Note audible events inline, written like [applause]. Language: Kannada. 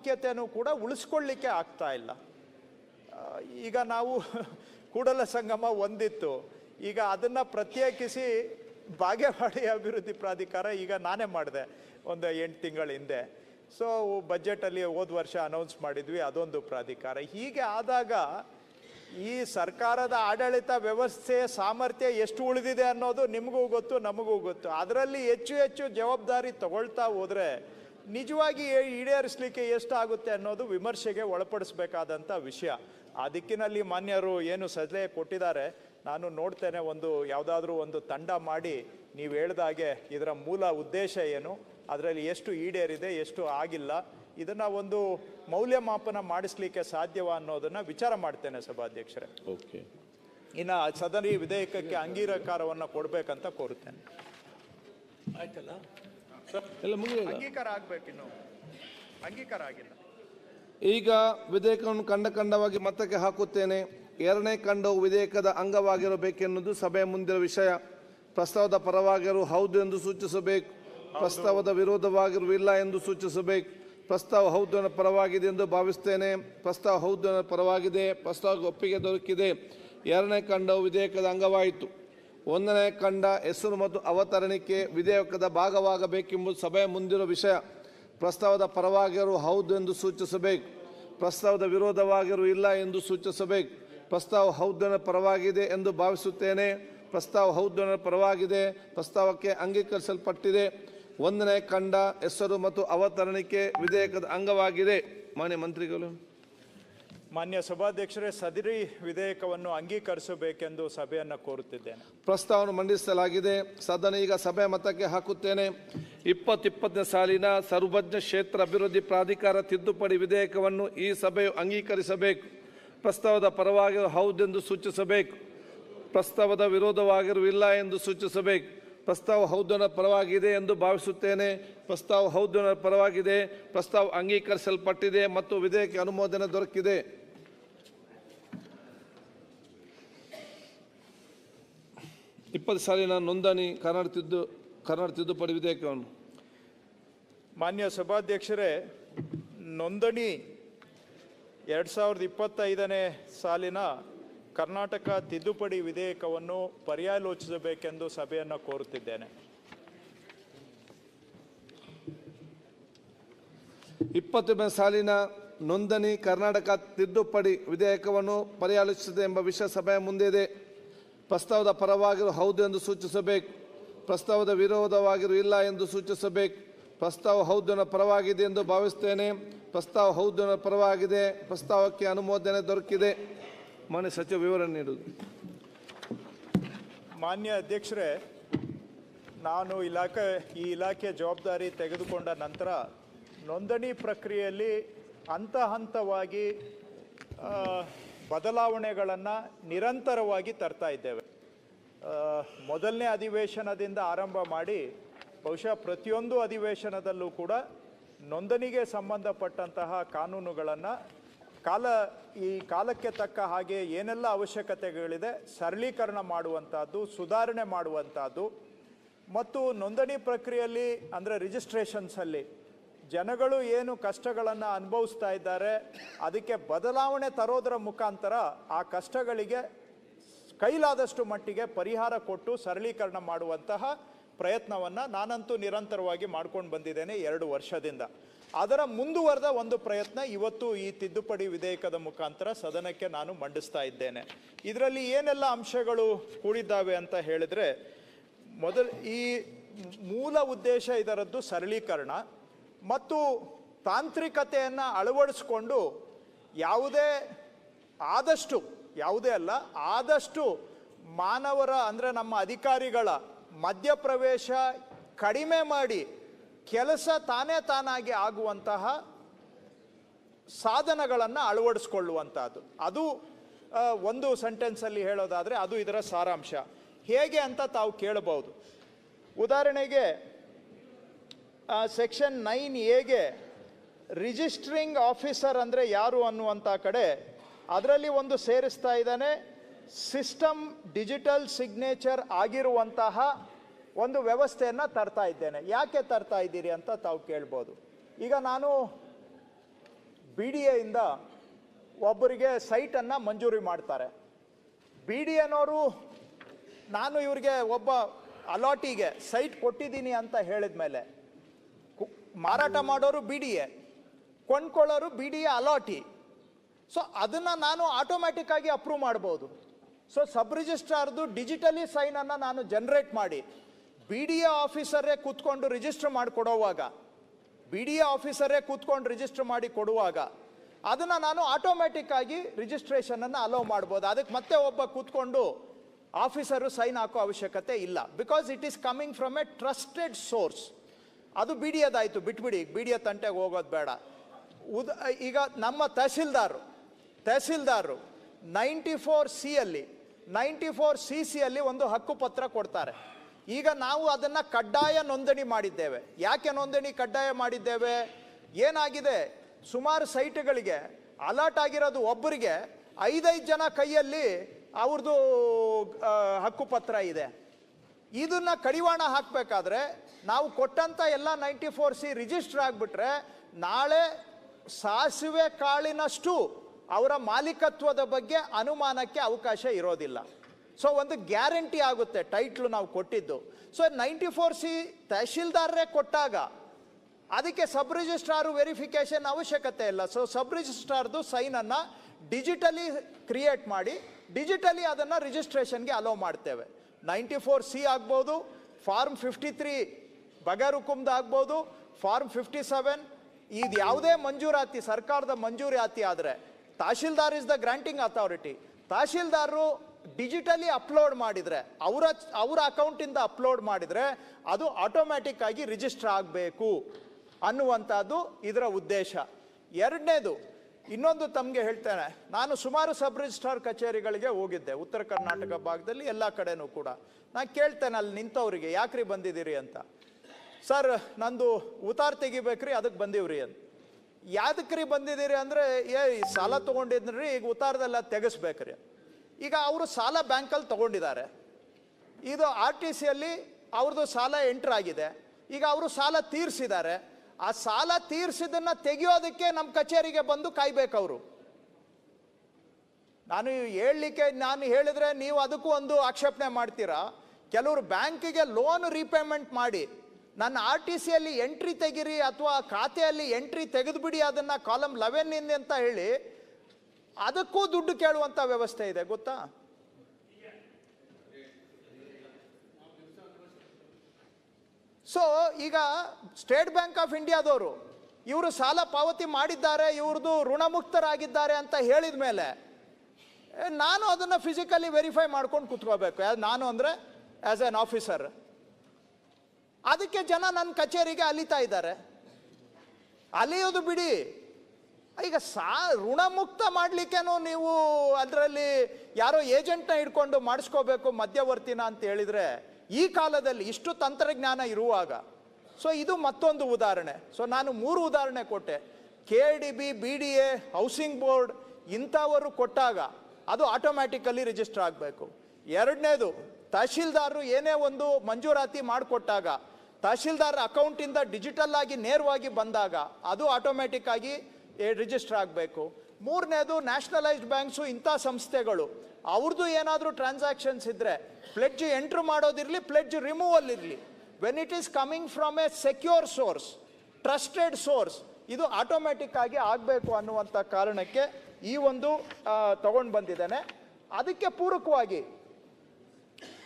ಪ್ರಾಮುಖ್ಯತೆಯನ್ನು ಕೂಡ ಉಳಿಸ್ಕೊಳ್ಳಿಕ್ಕೆ ಆಗ್ತಾ ಇಲ್ಲ. ಈಗ ನಾವು [laughs] ಕೂಡಲ ಸಂಗಮ ಒಂದಿತ್ತು. ಈಗ ಅದನ್ನು ಪ್ರತ್ಯೇಕಿಸಿ ಬಾಗೇವಾಡಿ ಅಭಿವೃದ್ಧಿ ಪ್ರಾಧಿಕಾರ ಈಗ ನಾನೇ ಮಾಡಿದೆ ಒಂದು ಎಂಟು ತಿಂಗಳ ಹಿಂದೆ. ಸೊ ಬಜೆಟಲ್ಲಿ ಹೋದ ವರ್ಷ ಅನೌನ್ಸ್ ಮಾಡಿದ್ವಿ, ಅದೊಂದು ಪ್ರಾಧಿಕಾರ. ಹೀಗೆ ಆದಾಗ ಈ ಸರ್ಕಾರದ ಆಡಳಿತ ವ್ಯವಸ್ಥೆ ಸಾಮರ್ಥ್ಯ ಎಷ್ಟು ಉಳಿದಿದೆ ಅನ್ನೋದು ನಿಮಗೂ ಗೊತ್ತು, ನಮಗೂ ಗೊತ್ತು. ಅದರಲ್ಲಿ ಹೆಚ್ಚು ಹೆಚ್ಚು ಜವಾಬ್ದಾರಿ ತಗೊಳ್ತಾ ಹೋದರೆ ನಿಜವಾಗಿ ಈಡೇರಿಸಲಿಕ್ಕೆ ಎಷ್ಟಾಗುತ್ತೆ ಅನ್ನೋದು ವಿಮರ್ಶೆಗೆ ಒಳಪಡಿಸಬೇಕಾದಂಥ ವಿಷಯ. ಆ ದಿಕ್ಕಿನಲ್ಲಿ ಮಾನ್ಯರು ಏನು ಸಲಹೆ ಕೊಟ್ಟಿದ್ದಾರೆ ನಾನು ನೋಡ್ತೇನೆ ಒಂದು ಯಾವುದಾದ್ರೂ ಒಂದು ತಂಡ ಮಾಡಿ ನೀವು ಹೇಳ್ದಾಗೆ ಇದರ ಮೂಲ ಉದ್ದೇಶ ಏನು ಅದರಲ್ಲಿ ಎಷ್ಟು ಈಡೇರಿದೆ ಎಷ್ಟು ಆಗಿಲ್ಲ ಇದನ್ನು ಒಂದು ಮೌಲ್ಯಮಾಪನ ಮಾಡಿಸ್ಲಿಕ್ಕೆ ಸಾಧ್ಯವ ಅನ್ನೋದನ್ನು ವಿಚಾರ ಮಾಡ್ತೇನೆ ಸಭಾಧ್ಯಕ್ಷರೇ. ಓಕೆ. ಇನ್ನು ಸದರಿ ವಿಧೇಯಕಕ್ಕೆ ಅಂಗೀಕಾರವನ್ನು ಕೊಡಬೇಕಂತ ಕೋರುತ್ತೇನೆ. ಆಯ್ತಲ್ಲ? ಎಲ್ಲ ಅಂಗೀಕಾರ ಆಗ್ಬೇಕಿನ್ನು ಅಂಗೀಕಾರ ಆಗಿಲ್ಲ ಈಗ ವಿಧೇಯಕವನ್ನು ಕಂಡ ಕಂಡವಾಗಿ ಮತಕ್ಕೆ ಹಾಕುತ್ತೇನೆ. ಎರಡನೇ ಕಂಡವು ವಿಧೇಯಕದ ಅಂಗವಾಗಿರಬೇಕೆನ್ನುವುದು ಸಭೆಯ ಮುಂದಿನ ವಿಷಯ. ಪ್ರಸ್ತಾವದ ಪರವಾಗಿರು ಹೌದು ಎಂದು ಸೂಚಿಸಬೇಕು. ಪ್ರಸ್ತಾವದ ವಿರೋಧವಾಗಿರುವ ಇಲ್ಲ ಎಂದು ಸೂಚಿಸಬೇಕು. ಪ್ರಸ್ತಾವ ಹೌದು ಪರವಾಗಿದೆ ಎಂದು ಭಾವಿಸ್ತೇನೆ. ಪ್ರಸ್ತಾವ ಹೌದು ಪರವಾಗಿದೆ. ಪ್ರಸ್ತಾವಕ್ಕೆ ಒಪ್ಪಿಗೆ ದೊರಕಿದೆ. ಎರಡನೇ ಖಂಡವು ವಿಧೇಯಕದ ಅಂಗವಾಯಿತು. ಒಂದನೇ ಕಂಡ ಹೆಸರು ಮತ್ತು ಅವತರಣಿಕೆ ವಿಧೇಯಕದ ಭಾಗವಾಗಬೇಕೆಂಬುದು ಸಭೆಯ ಮುಂದಿರುವ ವಿಷಯ. ಪ್ರಸ್ತಾವದ ಪರವಾಗಿರು ಹೌದು ಎಂದು ಸೂಚಿಸಬೇಕು. ಪ್ರಸ್ತಾವದ ವಿರೋಧವಾಗಿರು ಇಲ್ಲ ಎಂದು ಸೂಚಿಸಬೇಕು. ಪ್ರಸ್ತಾವ ಹೌದನ ಪರವಾಗಿದೆ ಎಂದು ಭಾವಿಸುತ್ತೇನೆ. ಪ್ರಸ್ತಾವ ಹೌದನ ಪರವಾಗಿದೆ. ಪ್ರಸ್ತಾವಕ್ಕೆ ಅಂಗೀಕರಿಸಲ್ಪಟ್ಟಿದೆ. ಒಂದನೇ ಕಂಡ ಹೆಸರು ಮತ್ತು ಅವತರಣಿಕೆ ವಿಧೇಯಕದ ಅಂಗವಾಗಿದೆ. ಮಾನ್ಯ ಮಂತ್ರಿಗಳು. ಮಾನ್ಯ ಸಭಾಧ್ಯಕ್ಷರೇ, ಸದರಿ ವಿಧೇಯಕವನ್ನು ಅಂಗೀಕರಿಸಬೇಕೆಂದು ಸಭೆಯನ್ನು ಕೋರುತ್ತಿದ್ದೇನೆ. ಪ್ರಸ್ತಾವವನ್ನು ಮಂಡಿಸಲಾಗಿದೆ. ಸದನ ಈಗ ಸಭೆ ಮತಕ್ಕೆ ಹಾಕುತ್ತೇನೆ. ಇಪ್ಪತ್ತಿಪ್ಪತ್ತನೇ ಸಾಲಿನ ಸರ್ವಜ್ಞ ಕ್ಷೇತ್ರ ಅಭಿವೃದ್ಧಿ ಪ್ರಾಧಿಕಾರ ತಿದ್ದುಪಡಿ ವಿಧೇಯಕವನ್ನು ಈ ಸಭೆಯು ಅಂಗೀಕರಿಸಬೇಕು. ಪ್ರಸ್ತಾವದ ಪರವಾಗಿ ಹೌದೆಂದು ಸೂಚಿಸಬೇಕು. ಪ್ರಸ್ತಾವದ ವಿರೋಧವಾಗಿರುವ ಇಲ್ಲ ಎಂದು ಸೂಚಿಸಬೇಕು. ಪ್ರಸ್ತಾವ ಹೌದನ ಪರವಾಗಿದೆ ಎಂದು ಭಾವಿಸುತ್ತೇನೆ. ಪ್ರಸ್ತಾವ ಹೌದನ ಪರವಾಗಿದೆ. ಪ್ರಸ್ತಾವ ಅಂಗೀಕರಿಸಲ್ಪಟ್ಟಿದೆ ಮತ್ತು ವಿಧೇಯಕ ಅನುಮೋದನೆ ದೊರಕಿದೆ. ಇಪ್ಪತ್ತು ಸಾಲಿನ ನೋಂದಣಿ ಕನ್ನಡ ತಿದ್ದು, ಕನ್ನಡ ತಿದ್ದುಪಡಿ ವಿಧೇಯಕವನ್ನು. ಮಾನ್ಯ ಸಭಾಧ್ಯಕ್ಷರೇ, ನೋಂದಣಿ ಎರಡು ಸಾವಿರದ ಇಪ್ಪತ್ತೈದನೇ ಸಾಲಿನ ಕರ್ನಾಟಕ ತಿದ್ದುಪಡಿ ವಿಧೇಯಕವನ್ನು ಪರ್ಯಾಲೋಚಿಸಬೇಕೆಂದು ಸಭೆಯನ್ನು ಕೋರುತ್ತಿದ್ದೇನೆ. ಇಪ್ಪತ್ತನೇ ಸಾಲಿನ ನೋಂದಣಿ ಕರ್ನಾಟಕ ತಿದ್ದುಪಡಿ ವಿಧೇಯಕವನ್ನು ಪರ್ಯಾಲೋಚಿಸಿದೆ ಎಂಬ ವಿಷಯ ಸಭೆಯ ಮುಂದಿದೆ ಪ್ರಸ್ತಾವದ ಪರವಾಗಿರು ಹೌದು ಎಂದು ಸೂಚಿಸಬೇಕು. ಪ್ರಸ್ತಾವದ ವಿರೋಧವಾಗಿರು ಇಲ್ಲ ಎಂದು ಸೂಚಿಸಬೇಕು. ಪ್ರಸ್ತಾವ ಹೌದನ ಪರವಾಗಿದೆ ಎಂದು ಭಾವಿಸ್ತೇನೆ. ಪ್ರಸ್ತಾವ ಹೌದನ ಪರವಾಗಿದೆ. ಪ್ರಸ್ತಾವಕ್ಕೆ ಅನುಮೋದನೆ ದೊರಕಿದೆ. ಮಾನ್ಯ ಸಚಿವ ವಿವರಣೆ ನೀಡುವುದು ಮಾನ್ಯ ಅಧ್ಯಕ್ಷರೇ, ನಾನು ಇಲಾಖೆ, ಈ ಇಲಾಖೆ ಜವಾಬ್ದಾರಿ ತೆಗೆದುಕೊಂಡ ನಂತರ ನೋಂದಣಿ ಪ್ರಕ್ರಿಯೆಯಲ್ಲಿ ಹಂತ ಹಂತವಾಗಿ ಬದಲಾವಣೆಗಳನ್ನು ನಿರಂತರವಾಗಿ ತರ್ತಾ ಇದ್ದೇವೆ. ಮೊದಲನೇ ಅಧಿವೇಶನದಿಂದ ಆರಂಭ ಮಾಡಿ, ಬಹುಶಃ ಪ್ರತಿಯೊಂದು ಅಧಿವೇಶನದಲ್ಲೂ ಕೂಡ ನೋಂದಣಿಗೆ ಸಂಬಂಧಪಟ್ಟಂತಹ ಕಾನೂನುಗಳನ್ನು ಕಾಲ, ಈ ಕಾಲಕ್ಕೆ ತಕ್ಕ ಹಾಗೆ ಏನೆಲ್ಲ ಅವಶ್ಯಕತೆಗಳಿದೆ, ಸರಳೀಕರಣ ಮಾಡುವಂಥದ್ದು, ಸುಧಾರಣೆ ಮಾಡುವಂಥದ್ದು, ಮತ್ತು ನೋಂದಣಿ ಪ್ರಕ್ರಿಯೆಯಲ್ಲಿ, ಅಂದರೆ ರಿಜಿಸ್ಟ್ರೇಷನ್ಸಲ್ಲಿ ಜನಗಳು ಏನು ಕಷ್ಟಗಳನ್ನು ಅನುಭವಿಸ್ತಾ ಇದ್ದಾರೆ, ಅದಕ್ಕೆ ಬದಲಾವಣೆ ತರೋದರ ಮುಖಾಂತರ ಆ ಕಷ್ಟಗಳಿಗೆ ಕೈಲಾದಷ್ಟು ಮಟ್ಟಿಗೆ ಪರಿಹಾರ ಕೊಟ್ಟು ಸರಳೀಕರಣ ಮಾಡುವಂತಹ ಪ್ರಯತ್ನವನ್ನು ನಾನಂತೂ ನಿರಂತರವಾಗಿ ಮಾಡ್ಕೊಂಡು ಬಂದಿದ್ದೇನೆ ಎರಡು ವರ್ಷದಿಂದ. ಅದರ ಮುಂದುವರೆದ ಒಂದು ಪ್ರಯತ್ನ ಇವತ್ತು ಈ ತಿದ್ದುಪಡಿ ವಿಧೇಯಕದ ಮುಖಾಂತರ ಸದನಕ್ಕೆ ನಾನು ಮಂಡಿಸ್ತಾ ಇದ್ದೇನೆ. ಇದರಲ್ಲಿ ಏನೆಲ್ಲ ಅಂಶಗಳು ಕೂಡಿದ್ದಾವೆ ಅಂತ ಹೇಳಿದರೆ, ಮೊದಲ ಈ ಮೂಲ ಉದ್ದೇಶ ಇದರದ್ದು ಸರಳೀಕರಣ ಮತ್ತು ತಾಂತ್ರಿಕತೆಯನ್ನು ಅಳವಡಿಸ್ಕೊಂಡು ಯಾವುದೇ ಆದಷ್ಟು, ಯಾವುದೇ ಅಲ್ಲ, ಆದಷ್ಟು ಮಾನವರ ಅಂದರೆ ನಮ್ಮ ಅಧಿಕಾರಿಗಳ ಮಧ್ಯಪ್ರವೇಶ ಕಡಿಮೆ ಮಾಡಿ ಕೆಲಸ ತಾನೇ ತಾನಾಗಿ ಆಗುವಂತಹ ಸಾಧನಗಳನ್ನು ಅಳವಡಿಸ್ಕೊಳ್ಳುವಂಥದ್ದು ಅದು ಒಂದು ಸೆಂಟೆನ್ಸಲ್ಲಿ ಹೇಳೋದಾದರೆ ಅದು ಇದರ ಸಾರಾಂಶ. ಹೇಗೆ ಅಂತ ತಾವು ಕೇಳಬಹುದು. ಉದಾಹರಣೆಗೆ ಸೆಕ್ಷನ್ ನೈನ್ ಎಗೆ ರಿಜಿಸ್ಟ್ರಿಂಗ್ ಆಫೀಸರ್ ಅಂದರೆ ಯಾರು ಅನ್ನುವಂಥ ಕಡೆ ಅದರಲ್ಲಿ ಒಂದು ಸೇರಿಸ್ತಾ ಇದ್ದಾನೆ ಸಿಸ್ಟಮ್ ಡಿಜಿಟಲ್ ಸಿಗ್ನೇಚರ್ ಆಗಿರುವಂತಹ ಒಂದು ವ್ಯವಸ್ಥೆಯನ್ನು ತರ್ತಾ ಇದ್ದೇನೆ. ಯಾಕೆ ತರ್ತಾ ಇದ್ದೀರಿ ಅಂತ ತಾವು ಕೇಳ್ಬೋದು. ಈಗ ನಾನು ಬಿ ಡಿ ಎಯಿಂದ ಒಬ್ಬರಿಗೆ ಸೈಟನ್ನು ಮಂಜೂರಿ ಮಾಡ್ತಾರೆ. ಬಿ ಡಿ ಎನವರು ನಾನು ಇವ್ರಿಗೆ ಒಬ್ಬ ಅಲಾಟಿಗೆ ಸೈಟ್ ಕೊಟ್ಟಿದ್ದೀನಿ ಅಂತ ಹೇಳಿದ ಮೇಲೆ ಮಾರಾಟ ಮಾಡೋರು ಬಿ ಡಿ ಎ, ಕೊಂಡ್ಕೊಳ್ಳೋರು ಬಿ ಡಿ ಎ ಅಲಾಟಿ. ಸೊ, ಅದನ್ನು ನಾನು ಆಟೋಮ್ಯಾಟಿಕ್ ಆಗಿ ಅಪ್ರೂವ್ ಮಾಡ್ಬೋದು. ಸೊ, ಸಬ್ ರಿಜಿಸ್ಟ್ರಾರ್ದು ಡಿಜಿಟಲಿ ಸೈನನ್ನು ನಾನು ಜನರೇಟ್ ಮಾಡಿ. ಬಿ ಡಿ ಎ ಆಫೀಸರೇ ಕೂತ್ಕೊಂಡು ರಿಜಿಸ್ಟರ್ ಮಾಡಿ ಕೊಡೋವಾಗ ಬಿ ಡಿ ಎ ಆಫೀಸರೇ ಕೂತ್ಕೊಂಡು ರಿಜಿಸ್ಟರ್ ಮಾಡಿ ಕೊಡುವಾಗ, ಅದನ್ನು ನಾನು ಆಟೋಮ್ಯಾಟಿಕ್ ಆಗಿ ರಿಜಿಸ್ಟ್ರೇಷನನ್ನು ಅಲೋ ಮಾಡ್ಬೋದು. ಅದಕ್ಕೆ ಮತ್ತೆ ಒಬ್ಬ ಕೂತ್ಕೊಂಡು ಆಫೀಸರು ಸೈನ್ ಹಾಕೋ ಅವಶ್ಯಕತೆ ಇಲ್ಲ. Because it is coming from a trusted source ಅದು ಬಿ ಡಿ ಎದಾಯಿತು ಬಿಟ್ಬಿಡಿ ಬಿ ಡಿ ಎ ತಂಟೆಗೆ ಹೋಗೋದು ಬೇಡ. ಉದ, ಈಗ ನಮ್ಮ ತಹಸೀಲ್ದಾರು ತಹಸೀಲ್ದಾರರು ನೈಂಟಿ ಫೋರ್ ಸಿ ಅಲ್ಲಿ ನೈಂಟಿ ಫೋರ್ ಸಿ ಸಿ ಅಲ್ಲಿ ಒಂದು ಹಕ್ಕು ಪತ್ರ ಕೊಡ್ತಾರೆ. ಈಗ ನಾವು ಅದನ್ನು ಕಡ್ಡಾಯ ನೋಂದಣಿ ಮಾಡಿದ್ದೇವೆ. ಯಾಕೆ ನೋಂದಣಿ ಕಡ್ಡಾಯ ಮಾಡಿದ್ದೇವೆ? ಏನಾಗಿದೆ? ಸುಮಾರು ಸೈಟ್ಗಳಿಗೆ, ಅಲರ್ಟ್ ಆಗಿರೋದು ಒಬ್ಬರಿಗೆ ಐದೈದು ಜನ ಕೈಯಲ್ಲಿ ಅವ್ರದ್ದು ಹಕ್ಕುಪತ್ರ ಇದೆ. ಇದನ್ನ ಕಡಿವಾಣ ಹಾಕಬೇಕಾದ್ರೆ ನಾವು ಕೊಟ್ಟಂತ ಎಲ್ಲ ನೈಂಟಿ ಫೋರ್ ಸಿ ರಿಜಿಸ್ಟರ್ ಆಗಿಬಿಟ್ರೆ ನಾಳೆ ಸಾಸಿವೆ ಕಾಳಿನಷ್ಟು ಅವರ ಮಾಲೀಕತ್ವದ ಬಗ್ಗೆ ಅನುಮಾನಕ್ಕೆ ಅವಕಾಶ ಇರೋದಿಲ್ಲ. ಸೊ ಒಂದು ಗ್ಯಾರಂಟಿ ಆಗುತ್ತೆ ಟೈಟ್ಲು ನಾವು ಕೊಟ್ಟಿದ್ದು. ಸೊ ನೈಂಟಿ ಫೋರ್ ಸಿ ತಹಶೀಲ್ದಾರರೇ ಕೊಟ್ಟಾಗ, ಅದಕ್ಕೆ ಸಬ್ ರಿಜಿಸ್ಟ್ರಾರು ವೆರಿಫಿಕೇಶನ್ ಅವಶ್ಯಕತೆ ಇಲ್ಲ. ಸೊ ಸಬ್ ರಿಜಿಸ್ಟ್ರಾರ್ದು ಸೈನನ್ನು ಡಿಜಿಟಲಿ ಕ್ರಿಯೇಟ್ ಮಾಡಿ ಡಿಜಿಟಲಿ ಅದನ್ನು ರಿಜಿಸ್ಟ್ರೇಷನ್ಗೆ ಅಲೋ ಮಾಡ್ತೇವೆ. ನೈಂಟಿ ಫೋರ್ ಸಿ ಆಗ್ಬೋದು ಫಾರ್ಮ್ ಫಿಫ್ಟಿ ತ್ರೀ ಬಗರುಕುಮ್ದು ಆಗ್ಬೋದು ಫಾರ್ಮ್ ಫಿಫ್ಟಿ ಸೆವೆನ್ ಇದು ಯಾವುದೇ ಮಂಜೂರಾತಿ, ಸರ್ಕಾರದ ಮಂಜೂರಾತಿ ಆದರೆ, tahsildar is the granting authority ತಹಶೀಲ್ದಾರರು digitally upload ಮಾಡಿದರೆ, ಅವರ ಅವರ ಅಕೌಂಟಿಂದ ಅಪ್ಲೋಡ್ ಮಾಡಿದರೆ ಅದು ಆಟೋಮ್ಯಾಟಿಕ್ ಆಗಿ ರಿಜಿಸ್ಟರ್ ಆಗಬೇಕು ಅನ್ನುವಂಥದ್ದು ಇದರ ಉದ್ದೇಶ. ಎರಡನೇದು, ಇನ್ನೊಂದು ತಮಗೆ ಹೇಳ್ತೇನೆ, ನಾನು ಸುಮಾರು ಸಬ್ ರಿಜಿಸ್ಟ್ರಾರ್ ಕಚೇರಿಗಳಿಗೆ ಹೋಗಿದ್ದೆ, ಉತ್ತರ ಕರ್ನಾಟಕ ಭಾಗದಲ್ಲಿ ಎಲ್ಲ ಕಡೆನೂ ಕೂಡ. ನಾನು ಕೇಳ್ತೇನೆ ಅಲ್ಲಿ ನಿಂತವರಿಗೆ, ಯಾಕ್ರಿ ಬಂದಿದ್ದೀರಿ ಅಂತ. ಸರ್, ನಂದು ಉತಾರ್ ತೆಗಿಬೇಕ್ರಿ ಅದಕ್ಕೆ ಬಂದೀವ್ರಿ ಅಂತ. ಯಾದಕ್ರಿ ಬಂದಿದ್ದೀರಿ ಅಂದರೆ, ಏ ಸಾಲ ತೊಗೊಂಡಿದ್ರಿ ಈಗ ಉತ್ತಾರದೆಲ್ಲ ತೆಗೆಸ್ಬೇಕ್ರಿ. ಈಗ ಅವರು ಸಾಲ ಬ್ಯಾಂಕಲ್ಲಿ ತಗೊಂಡಿದ್ದಾರೆ. ಇದು ಆರ್ ಟಿ ಸಿಯಲ್ಲಿ ಅವ್ರದ್ದು ಸಾಲ ಎಂಟ್ರ್ ಆಗಿದೆ. ಈಗ ಅವರು ಸಾಲ ತೀರಿಸಿದ್ದಾರೆ. ಆ ಸಾಲ ತೀರಿಸಿದ್ದನ್ನು ತೆಗೆಯೋದಕ್ಕೆ ನಮ್ಮ ಕಚೇರಿಗೆ ಬಂದು ಕಾಯ್ಬೇಕು ಅವರು. ನಾನು ಹೇಳಲಿಕ್ಕೆ, ನಾನು ಹೇಳಿದ್ರೆ ನೀವು ಅದಕ್ಕೂ ಒಂದು ಆಕ್ಷೇಪಣೆ ಮಾಡ್ತೀರಾ? ಕೆಲವರು ಬ್ಯಾಂಕಿಗೆ ಲೋನ್ ರೀಪೇಮೆಂಟ್ ಮಾಡಿ, ನನ್ನ ಆರ್ ಟಿ ಸಿಯಲ್ಲಿ ಎಂಟ್ರಿ ತೆಗಿರಿ ಅಥವಾ ಖಾತೆಯಲ್ಲಿ ಎಂಟ್ರಿ ತೆಗೆದುಬಿಡಿ ಅದನ್ನು ಕಾಲಮ್ ಲೆವೆನ್ ಇಂದ ಅಂತ ಹೇಳಿ ಅದಕ್ಕೂ ದುಡ್ಡು ಕೇಳುವಂಥ ವ್ಯವಸ್ಥೆ ಇದೆ, ಗೊತ್ತಾ? ಸೊ ಈಗ ಸ್ಟೇಟ್ ಬ್ಯಾಂಕ್ ಆಫ್ ಇಂಡಿಯಾದವರು ಇವರು ಸಾಲ ಪಾವತಿ ಮಾಡಿದ್ದಾರೆ ಇವ್ರದ್ದು ಋಣಮುಕ್ತರಾಗಿದ್ದಾರೆ ಅಂತ ಹೇಳಿದ ಮೇಲೆ ನಾನು ಅದನ್ನು ಫಿಸಿಕಲಿ ವೆರಿಫೈ ಮಾಡ್ಕೊಂಡು ಕುತ್ಕೋಬೇಕು. ನಾನು ಅಂದರೆ ಆ್ಯಸ್ ಎನ್ ಆಫೀಸರ್ ಅದಕ್ಕೆ ಜನ ನನ್ನ ಕಚೇರಿಗೆ ಅಲಿತಾ ಇದ್ದಾರೆ. ಅಲಿಯೋದು ಬಿಡಿ. ಈಗ ಸಾ, ಋಣಮುಕ್ತ ಮಾಡಲಿಕ್ಕೇನು ನೀವು ಅದರಲ್ಲಿ ಯಾರೋ ಏಜೆಂಟ್ನ ಹಿಡ್ಕೊಂಡು ಮಾಡಿಸ್ಕೋಬೇಕು ಮಧ್ಯವರ್ತಿನ ಅಂತ ಹೇಳಿದರೆ ಈ ಕಾಲದಲ್ಲಿ ಇಷ್ಟು ತಂತ್ರಜ್ಞಾನ ಇರುವಾಗ. ಸೊ, ಇದು ಮತ್ತೊಂದು ಉದಾಹರಣೆ. ಸೊ, ನಾನು ಮೂರು ಉದಾಹರಣೆ ಕೊಟ್ಟೆ. K D B B D A, housing board ಇಂಥವರು ಕೊಟ್ಟಾಗ ಅದು ಆಟೋಮ್ಯಾಟಿಕಲಿ ರಿಜಿಸ್ಟರ್ ಆಗಬೇಕು. ಎರಡನೇದು, ತಹಶೀಲ್ದಾರರು ಏನೇ ಒಂದು ಮಂಜೂರಾತಿ ಮಾಡಿಕೊಟ್ಟಾಗ, ತಹಶೀಲ್ದಾರ್ ಅಕೌಂಟಿಂದ ಡಿಜಿಟಲ್ ಆಗಿ ನೇರವಾಗಿ ಬಂದಾಗ ಅದು ಆಟೋಮ್ಯಾಟಿಕ್ ಆಗಿ ರಿಜಿಸ್ಟರ್ ಆಗಬೇಕು. ಮೂರನೇದು ನ್ಯಾಷನಲೈಸ್ಡ್ ಬ್ಯಾಂಕ್ಸು ಇಂಥ ಸಂಸ್ಥೆಗಳು. ಅವ್ರದ್ದು ಏನಾದರೂ ಟ್ರಾನ್ಸಾಕ್ಷನ್ಸ್ ಇದ್ದರೆ ಪ್ಲೆಡ್ಜ್ ಎಂಟ್ರು ಮಾಡೋದಿರಲಿ ಪ್ಲೆಡ್ಜ್ ರಿಮೂವಲ್ ಇರಲಿ. When it is coming from a secure source trusted source ಇದು ಆಟೋಮ್ಯಾಟಿಕ್ ಆಗಿ ಆಗಬೇಕು ಅನ್ನುವಂಥ ಕಾರಣಕ್ಕೆ ಈ ಒಂದು ತಗೊಂಡು ಬಂದಿದ್ದೇನೆ ಅದಕ್ಕೆ ಪೂರಕವಾಗಿ